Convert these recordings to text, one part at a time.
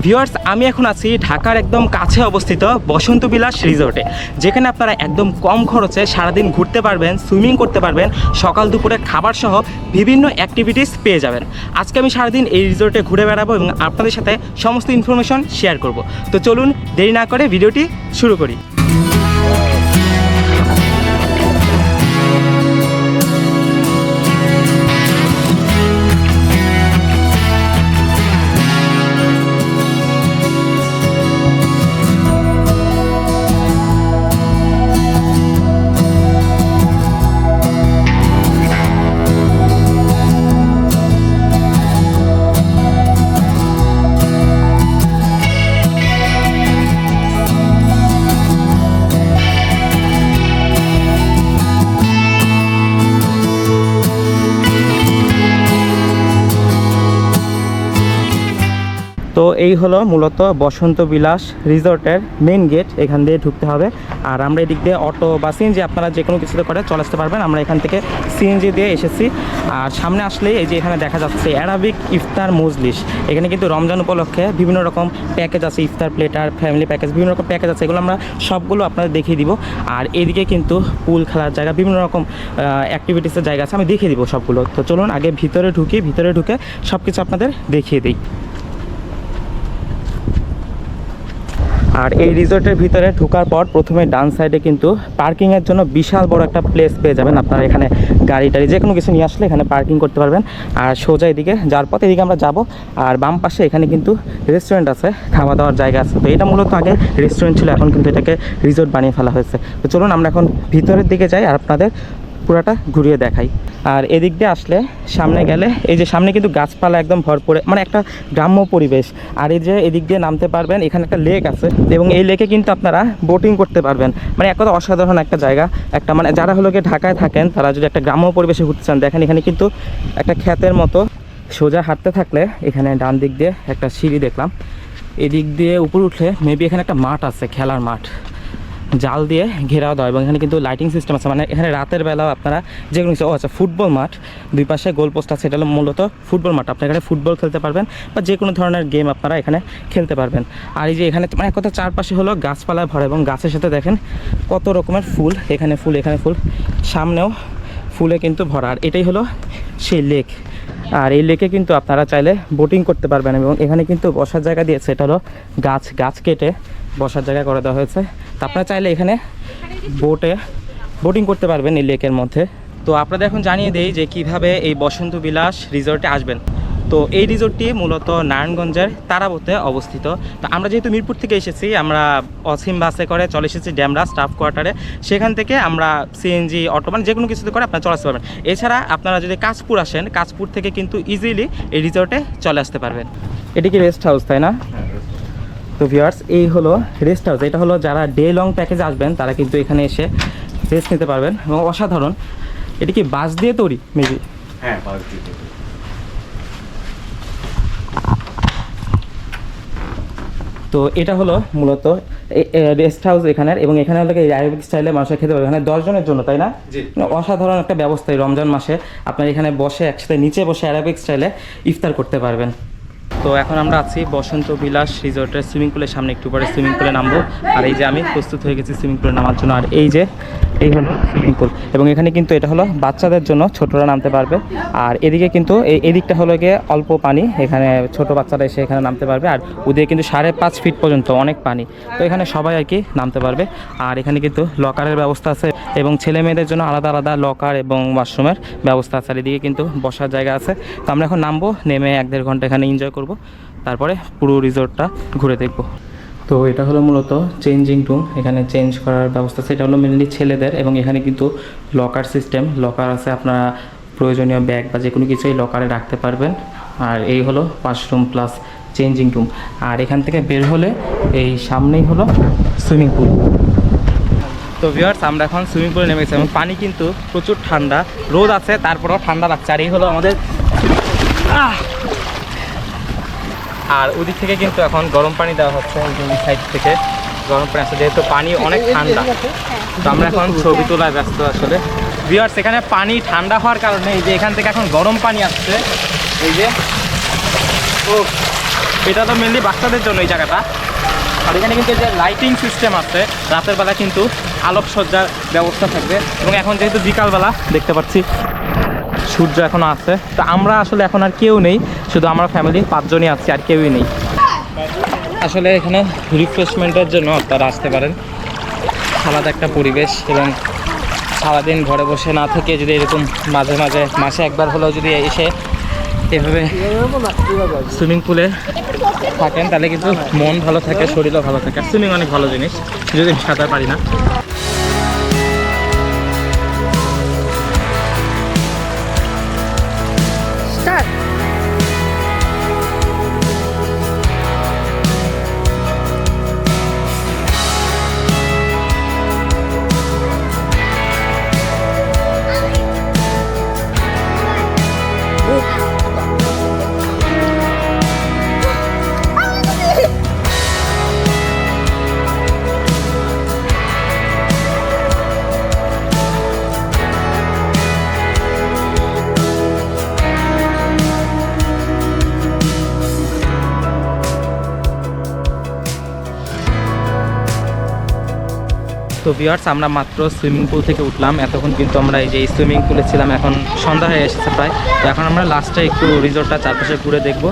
Viewers, আমি এখন আছি ঢাকার একদম কাছে অবস্থিত বসন্ত বিলাস রিসোর্টে, যেখানে আপনারা একদম কম খরচে সারাদিন ঘুরতে পারবেন, সুইমিং করতে পারবেন, সকাল দুপুরে খাবার সহ বিভিন্ন অ্যাক্টিভিটিস পেয়ে যাবেন। আজকে আমি সারাদিন এই রিসোর্টে ঘুরে বেড়াবো এবং আপনাদের সাথে সমস্ত ইনফরমেশন শেয়ার করব। তো চলুন দেরি না করে ভিডিওটি শুরু করি। এই হলো মূলত বসন্ত বিলাস রিসোর্টের মেন গেট এখান দিয়ে ঢুকতে হবে। আর আমরা এদিক দিয়ে অটো বা সিএনজি আপনারা যে কোনো কিছুতে করে চলে আসতে পারবেন। আমরা এখান থেকে সিএনজি দিয়ে এসেছি। আর সামনে আসলেই এই যে এখানে দেখা যাচ্ছে অ্যারাবিক ইফতার মজলিস। এখানে কিন্তু রমজান উপলক্ষে বিভিন্ন রকম প্যাকেজ আছে, ইফতার প্লেটার ফ্যামিলি প্যাকেজ বিভিন্ন রকম প্যাকেজ আছে। এগুলো আমরা সবগুলো আপনাদের দেখিয়ে দিব। আর এদিকে কিন্তু পুল খেলার জায়গা, বিভিন্ন রকম অ্যাক্টিভিটিসের জায়গা আছে। আমি দেখিয়ে দিব সবগুলো। তো চলুন আগে ভিতরে ঢুকি, ভিতরে ঢুকে সব কিছু আপনাদের দেখিয়ে দিই। আর এই রিসোর্টের ভিতরে ঢোকার পর প্রথমে ডান সাইডে কিন্তু পার্কিংয়ের জন্য বিশাল বড় একটা প্লেস পেয়ে যাবেন আপনারা এখানে গাড়ি টাড়ি যে কোনো কিছু নিয়ে আসলে এখানে পার্কিং করতে পারবেন। আর সোজা এদিকে যাওয়ার পথে, এদিকে আমরা যাব। আর বাম পাশে এখানে কিন্তু রেস্টুরেন্ট আছে খাওয়া দাওয়ার জায়গা আছে। তো এটা মূলত আগে রেস্টুরেন্ট ছিল, এখন কিন্তু এটাকে রিসোর্ট বানিয়ে ফেলা হয়েছে। তো চলুন আমরা এখন ভিতরের দিকে যাই আর আপনাদের পুরাটা ঘুরিয়ে দেখাই। আর এদিক দিয়ে আসলে সামনে গেলে এই যে সামনে কিন্তু গাছপালা একদম ভরপুরে মানে একটা গ্রাম্য পরিবেশ। আর এই যে এদিক দিয়ে নামতে পারবেন, এখানে একটা লেক আছে এবং এই লেকে কিন্তু আপনারা বোটিং করতে পারবেন। মানে এক কথা অসাধারণ একটা জায়গা, একটা মানে যারা হলো গিয়ে ঢাকায় থাকেন, তারা যদি একটা গ্রাম্য পরিবেশে ঘুরতে চান, দেখেন এখানে কিন্তু একটা ক্ষেতের মতো সোজা হাঁটতে থাকলে এখানে ডান দিক দিয়ে একটা সিঁড়ি দেখলাম। এদিক দিয়ে উপর উঠলে মেবি এখানে একটা মাঠ আছে, খেলার মাঠ। জাল দিয়ে ঘেরাও দেওয়া। এবং এখানে কিন্তু লাইটিং সিস্টেম আছে। মানে এখানে রাতের বেলাও আপনারা যে কোনো কিছু ও আচ্ছা ফুটবল মাঠ। দুই পাশে গোল পোস্ট আছে। এটা হলো মূলত ফুটবল মাঠ। আপনি এখানে ফুটবল খেলতে পারবেন বা যে কোনো ধরনের গেম আপনারা এখানে খেলতে পারবেন। আর এই যে এখানে মানে এক কথা চারপাশে হলো গাছপালায় ভরা এবং গাছের সাথে দেখেন কত রকমের ফুল। এখানে ফুল এখানে ফুল। সামনেও ফুলে কিন্তু ভরা। আর এটাই হলো সেই লেক আর এই লেকে কিন্তু আপনারা চাইলে বোটিং করতে পারবেন। এবং এখানে কিন্তু বসার জায়গা দিয়েছে। এটা হলো গাছ। গাছ কেটে বসার জায়গা করে দেওয়া হয়েছে। তা আপনারা চাইলে এখানে বোটে বোটিং করতে পারবেন এই লেকের মধ্যে। তো আপনাদের এখন জানিয়ে দেই যে কীভাবে এই বসন্ত বিলাস রিসোর্টে আসবেন। তো এই রিসোর্টটি মূলত নারায়ণগঞ্জের তারাবতে অবস্থিত। তো আমরা যেহেতু মিরপুর থেকে এসেছি, আমরা অসীম বাসে করে চলে এসেছি ড্যামরা স্টাফ কোয়ার্টারে। সেখান থেকে আমরা সিএনজি অটো মানে যে কোনো কিছুতে করে আপনারা চলে আসতে পারবেন। এছাড়া আপনারা যদি কাশপুর আসেন, কাশপুর থেকে কিন্তু ইজিলি এই রিসোর্টে চলে আসতে পারবেন। এটি কি রেস্ট হাউস তাই না? তো ভিওয়ার্স এই হলো রেস্ট হাউস এটা হলো যারা ডে লং প্যাকেজে আসবেন তারা কিন্তু এখানে এসে রেস্ট নিতে পারবেন। এবং অসাধারণ এটি কি বাস দিয়ে তৈরি? মেবি হ্যাঁ পাঁচ দিতে তো এটা হলো মূলত রেস্ট হাউস এখানের এবং এখানে হলো এই আরবিক স্টাইলে মানুষের খেতে পারবে। এখানে দশজনের জন্য তাই না? অসাধারণ একটা ব্যবস্থা এই রমজান মাসে। আপনার এখানে বসে একসাথে নিচে বসে অ্যারাবিক স্টাইলে ইফতার করতে পারবেন। তো এখন আমরা আছি বসন্ত বিলাস রিসোর্টের সুইমিং পুলের সামনে, একটু পরে সুইমিং পুলে নামবো। আর এই যে আমি প্রস্তুত হয়ে গেছি সুইমিং পুলে নামার জন্য। আর এই যে এই হলো সুইমিং পুল এবং এখানে কিন্তু এটা হলো বাচ্চাদের জন্য ছোটরা নামতে পারবে। আর এদিকে কিন্তু এই এদিকটা হলো গিয়ে অল্প পানি, এখানে ছোট বাচ্চারা এসে এখানে নামতে পারবে। আর ওদিকে কিন্তু সাড়ে পাঁচ ফিট পর্যন্ত অনেক পানি। তো এখানে সবাই আর কি নামতে পারবে। আর এখানে কিন্তু লকারের ব্যবস্থা আছে এবং ছেলে মেয়েদের জন্য আলাদা আলাদা লকার এবং ওয়াশরুমের ব্যবস্থা আছে। আর এদিকে কিন্তু বসার জায়গা আছে। তো আমরা এখন নামবো, নেমে এক দেড় ঘণ্টা এখানে এনজয় করব। তারপরে পুরো রিসোর্টটা ঘুরে দেখব। তো এটা হলো মূলত চেঞ্জিং রুম এখানে চেঞ্জ করার ব্যবস্থা এটা হলো মেনলি ছেলেদের এবং এখানে কিন্তু লকার সিস্টেম লকার আছে আপনারা প্রয়োজনীয় ব্যাগ বা যে কোনো কিছু এই লকারে রাখতে পারবেন। আর এই হলো ওয়াশরুম প্লাস চেঞ্জিং রুম আর এখান থেকে বের হলে এই সামনেই হলো সুইমিং পুল তো ভিউয়ার্স আমরা এখন সুইমিং পুলে নেমেছি এবং পানি কিন্তু প্রচুর ঠান্ডা, রোদ আছে, তারপরেও ঠান্ডা লাগছে। আর এই হলো আমাদের! আর ওদিক থেকে কিন্তু এখন গরম পানি দেওয়া হচ্ছে ওই সাইড থেকে। গরম পানি আসছে যেহেতু পানি অনেক ঠান্ডা। তো আমরা এখন ছবি তোলায় ব্যস্ত আসলে। ভিউয়ার্স এখানে পানি ঠান্ডা হওয়ার কারণে এই যে এখান থেকে এখন গরম পানি আসছে। এই যে ও এটা তো মেনলি বাচ্চাদের জন্য এই জায়গাটা। আর এখানে কিন্তু এই যে লাইটিং সিস্টেম আছে রাতের বেলা কিন্তু আলোকসজ্জার ব্যবস্থা থাকবে। এবং এখন যেহেতু বিকালবেলা দেখতে পাচ্ছি। সূর্য এখনও আছে। তো আমরা আসলে এখন আর কেউ নেই, শুধু আমরা ফ্যামিলি পাঁচজনই আছি, আর কেউই নেই। আসলে এখানে রিফ্রেশমেন্টের জন্য আপনারা আসতে পারেন। আলাদা একটা পরিবেশ এবং সারাদিন ঘরে বসে না থেকে যদি এরকম মাঝে মাঝে, মাসে একবার হলেও যদি এসে এভাবে সুইমিং পুলে থাকেন, তাহলে কিন্তু মন ভালো থাকে, শরীরও ভালো থাকে। সুইমিং অনেক ভালো জিনিস, যদি আমি সাঁতার পারি না। তো ভিউয়ার্স আমরা মাত্র সুইমিং পুল থেকে উঠলাম। এতক্ষণ কিন্তু আমরা এই যে সুইমিং পুলে ছিলাম, এখন সন্ধ্যা হয়ে এসেছে প্রায়। তো এখন আমরা লাস্টে একটু রিসোর্টটা চারপাশে ঘুরে দেখব।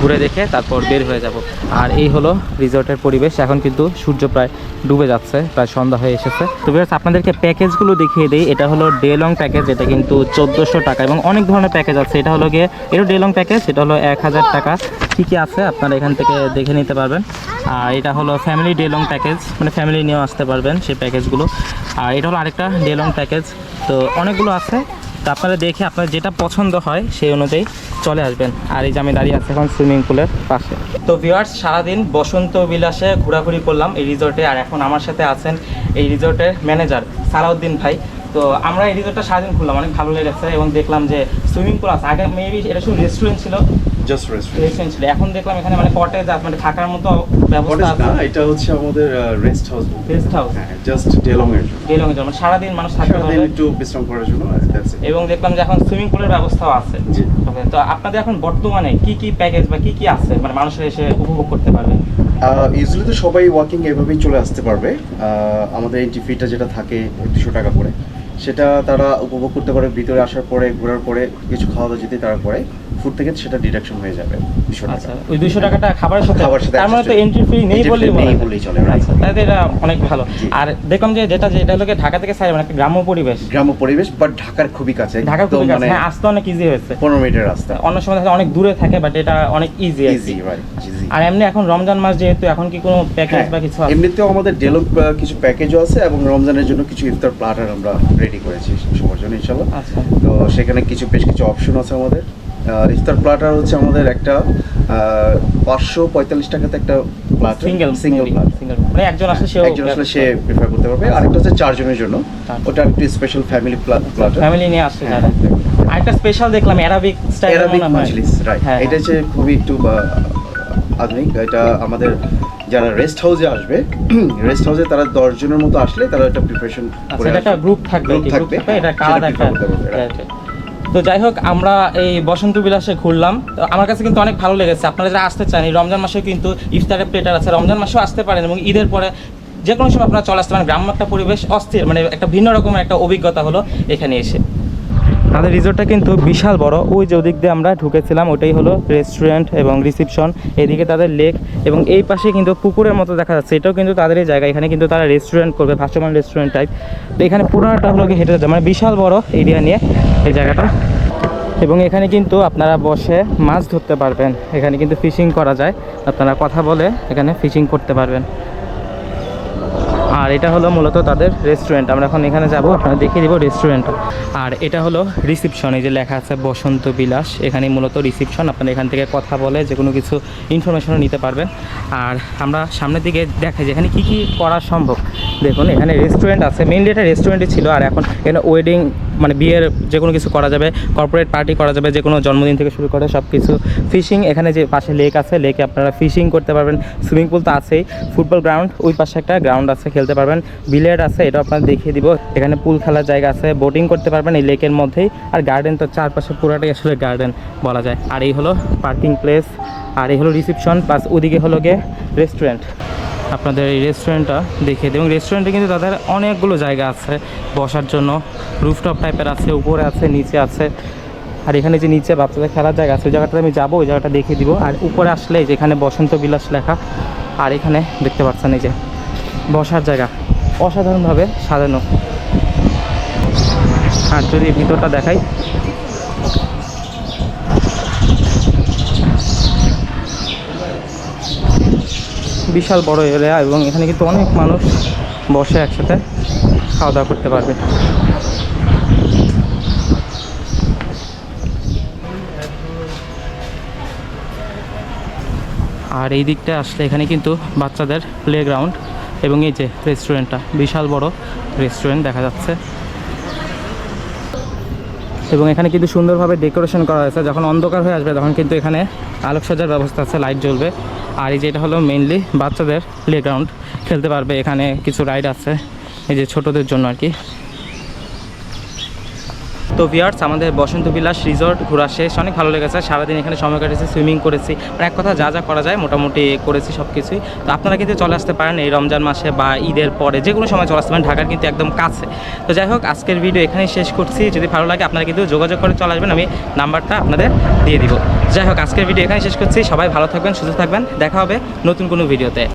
ঘুরে দেখে তারপর বের হয়ে যাব। আর এই হলো রিসোর্টের পরিবেশ। এখন কিন্তু সূর্য প্রায় ডুবে যাচ্ছে, প্রায় সন্ধ্যা হয়ে এসেছে। তো ভিউয়ার্স আপনাদেরকে প্যাকেজগুলো দেখিয়ে দিই। এটা হলো ডে লং প্যাকেজ এটা কিন্তু চোদ্দোশো টাকা এবং অনেক ধরনের প্যাকেজ আছে। এটা হলো গিয়ে, এটা ডে লং প্যাকেজ এটা হলো এক হাজার টাকা। কী কী আছে আপনারা এখান থেকে দেখে নিতে পারবেন। আর এটা হলো ফ্যামিলি ডে লং প্যাকেজ মানে ফ্যামিলি নিয়েও আসতে পারবেন সেই প্যাকেজগুলো আর এটা হলো আরেকটা ডে লং প্যাকেজ তো অনেকগুলো আছে। তো আপনারা দেখে আপনার যেটা পছন্দ হয় সেই অনুযায়ী চলে আসবেন। আর এই যে আমি দাঁড়িয়ে আছি এখন সুইমিং পুলের পাশে। তো ভিউয়ার্স সারাদিন বসন্ত বিলাসে ঘোরাঘুরি করলাম এই রিসোর্টে আর এখন আমার সাথে আছেন এই রিসোর্টের ম্যানেজার সালাউদ্দিন ভাই। তো আমরা এই রিসোর্টটা সারাদিন ঘুরলাম, অনেক ভালো লেগেছে। এবং দেখলাম যে সুইমিং পুল আছে। আগে মেবি এটা শুধু রেস্টুরেন্ট ছিল। জাস্ট রেস্টুরেন্ট রেস্টুরেন্ট ছিল এখন দেখলাম এখানে মানে কটেজ মানে থাকার মতো ব্যবস্থা না এটা হচ্ছে আমাদের রেস্ট হাউস গেস্ট হাউস হ্যাঁ জাস্ট ডেলং এর জন্য। ডেলং জন্য সারাদিন মানুষ থাকতে পারবে। একটু বিশ্রাম করার জন্য. এবং দেখলাম যে এখন সুইমিং পুলের ব্যবস্থাও আছে। তো আপনাদের এখন বর্তমানে কি কি প্যাকেজ বা কি কি আছে? মানে মানুষের এসে উপভোগ করতে পারবে? ইউজুয়ালি তো সবাই ওয়াকিং এভাবেই চলে আসতে পারবে। আমাদের এন্ট্রি ফিটা যেটা থাকে দুশো টাকা করে। সেটা তারা উপভোগ করতে পারে ভিতরে আসার পরে ঘোরার পরে কিছু খাওয়া দাওয়া যদি তারা করে। ফুড থেকে সেটা ডিডাকশন হয়ে যাবে দুশো আচ্ছা টাকা ওই দুইশো টাকাটা খাবারের সাথে খাবারের সাথে তার মানে তো এন্ট্রি ফ্রি নেই বললেই নেই বলা বললেই চলে, আচ্ছা তাহলে এটা অনেক ভালো। আর দেখলাম যে যেটা যেটা লোকে ঢাকা থেকে সাইড মানে একটা গ্রাম্য পরিবেশ। গ্রাম্য পরিবেশ বাট ঢাকার খুবই কাছে। ঢাকা খুবই কাছে। মানে হ্যাঁ আসতে অনেক ইজি হয়েছে। পনেরো মিনিটের রাস্তা। অন্য সময় দেখা অনেক দূরে থাকে বাট এটা অনেক ইজি ইজি রাইট আর এমনি এখন রমজান মাস যেহেতু এখন কি কোনো প্যাকেজ হ্যাঁ, বা কিছু আছে? এমনিতেও আমাদের ডেলো কিছু প্যাকেজও আছে এবং রমজানের জন্য কিছু ইফতার প্লাটার আমরা রেডি করেছি সবার জন্য ইনশাল্লাহ আচ্ছা। তো সেখানে কিছু বেশ কিছু অপশন আছে আমাদের। ইফতার প্লাটার হচ্ছে আমাদের একটা পাঁচশো পঁয়তাল্লিশ টাকাতে একটা সিঙ্গেল সিঙ্গেল সিঙ্গেল মানে একজন আসলে সেও একজন আসলে সে প্রিফার করতে পারবে। আরেকটা হচ্ছে চারজনের জন্য। ওটা একটু স্পেশাল ফ্যামিলি প্লাটার ফ্যামিলি নিয়ে আসছে হ্যাঁ, যারা। আরেকটা স্পেশাল দেখলাম অ্যারাবিক স্টাইল অ্যারাবিক মজলিস রাইট হ্যাঁ। এটা হচ্ছে খুবই একটু আধুনিক। এটা আমাদের যারা রেস্ট হাউসে আসবে রেস্ট হাউসে তারা দশ জনের মতো আসলে তারা একটা প্রিপারেশন আচ্ছা একটা গ্রুপ থাকবে এটা একটা. তো যাই হোক আমরা এই বসন্ত বিলাসে ঘুরলাম। তো আমার কাছে কিন্তু অনেক ভালো লেগেছে। আপনারা যারা আসতে চান এই রমজান মাসে কিন্তু ইফতারের প্লেটার আছে। রমজান মাসেও আসতে পারেন এবং ঈদের পরে যে কোনো সময় আপনারা চলে আসতে পারেন। গ্রাম্য একটা পরিবেশ অস্থির মানে একটা ভিন্ন রকমের একটা অভিজ্ঞতা হলো এখানে এসে। তাদের রিসোর্টটা কিন্তু বিশাল বড়। ওই যে ওদিক দিয়ে আমরা ঢুকেছিলাম, ওটাই হলো রেস্টুরেন্ট এবং রিসিপশন এদিকে তাদের লেক এবং এই পাশে কিন্তু পুকুরের মতো দেখা যাচ্ছে। এটাও কিন্তু তাদেরই জায়গা। এখানে কিন্তু তারা রেস্টুরেন্ট করবে, ভাসমান রেস্টুরেন্ট টাইপ তো এখানে পুরোটা হলো হেঁটে যেতে মানে বিশাল বড় এরিয়া নিয়ে এই জায়গাটা। এবং এখানে কিন্তু আপনারা বসে মাছ ধরতে পারবেন। এখানে কিন্তু ফিশিং করা যায়। আপনারা কথা বলে এখানে ফিশিং করতে পারবেন। আর এটা হলো মূলত তাদের রেস্টুরেন্ট আমরা এখন এখানে যাব, আপনারা দেখিয়ে দিব রেস্টুরেন্ট আর এটা হলো রিসিপশন এই যে লেখা আছে বসন্ত বিলাস। এখানে মূলত রিসিপশন আপনারা এখান থেকে কথা বলে যে কোনো কিছু ইনফরমেশনও নিতে পারবেন। আর আমরা সামনের দিকে দেখাই যে এখানে কী কী করা সম্ভব। দেখুন, এখানে রেস্টুরেন্ট আছে মেইনলি এটা রেস্টুরেন্টই ছিল, আর এখন এখানে ওয়েডিং মানে বিয়ের যে কোনো কিছু করা যাবে কর্পোরেট পার্টি করা যাবে যে কোনো জন্মদিন থেকে শুরু করে সব কিছু ফিশিং এখানে যে পাশে লেক আছে লেকে আপনারা ফিশিং করতে পারবেন। সুইমিং পুল তো আছেই। ফুটবল গ্রাউন্ড ওই পাশে একটা গ্রাউন্ড আছে, খেলতে পারবেন। বিলিয়ার্ড আছে এটা আপনার দেখিয়ে দিব। এখানে পুল খেলার জায়গা আছে বোটিং করতে পারবেন এই লেকের মধ্যেই। আর গার্ডেন তো চারপাশে পুরাটাই আসলে গার্ডেন বলা যায়। আর এই হলো পার্কিং প্লেস আর এই হলো রিসেপশন প্লাস ওদিকে হলো গিয়ে রেস্টুরেন্ট আপনাদের এই রেস্টুরেন্টটা দেখিয়ে দিই এবং রেস্টুরেন্টে কিন্তু তাদের অনেকগুলো জায়গা আছে বসার জন্য। রুফটপ টাইপের আছে, উপরে আছে, নিচে আছে। আর এখানে যে নিচে বাচ্চাদের খেলার জায়গা আছে, ওই জায়গাটাতে আমি যাব, ওই জায়গাটা দেখিয়ে দিব। আর উপরে আসলে যেখানে বসন্ত বিলাস লেখা, আর এখানে দেখতে পাচ্ছেন এই যে বসার জায়গা। অসাধারণভাবে সাজানো। আর যদি ভিতরটা দেখাই বিশাল বড় এরিয়া এবং এখানে কিন্তু অনেক মানুষ বসে একসাথে খাওয়া দাওয়া করতে পারবে। আর এই দিকটা আসলে এখানে কিন্তু বাচ্চাদের প্লে গ্রাউন্ড এবং এই যে রেস্টুরেন্টটা বিশাল বড় রেস্টুরেন্ট দেখা যাচ্ছে। এবং এখানে কিন্তু সুন্দরভাবে ডেকোরেশন করা হয়েছে, যখন অন্ধকার হয়ে আসবে তখন কিন্তু এখানে আলোকসজ্জার ব্যবস্থা আছে লাইট জ্বলবে। আর এই যেটা হলো মেনলি বাচ্চাদের প্লেগ্রাউন্ড খেলতে পারবে, এখানে কিছু রাইড আছে, এই যে ছোটোদের জন্য আর কি। তো ভিয়ার্স, আমাদের বসন্ত বিলাস রিসর্ট ঘোরা শেষ। অনেক ভালো লেগেছে, সারাদিন এখানে সময় কাটেছে, সুইমিং করেছি। মানে এক কথা যা যা করা যায়, মোটামুটি করেছি সব কিছুই তো আপনারা কিন্তু চলে আসতে পারেন এই রমজান মাসে বা ঈদের পরে যে কোনো সময় চলে আসতে পারেন, ঢাকার কিন্তু একদম কাছে। তো যাই হোক, আজকের ভিডিও এখানেই শেষ করছি। যদি ভালো লাগে, আপনারা কিন্তু যোগাযোগ করে চলে আসবেন, আমি নাম্বারটা আপনাদের দিয়ে দিব। যাই হোক, আজকের ভিডিও এখানে শেষ করছি। সবাই ভালো থাকবেন, সুস্থ থাকবেন। দেখা হবে নতুন কোনো ভিডিওতে।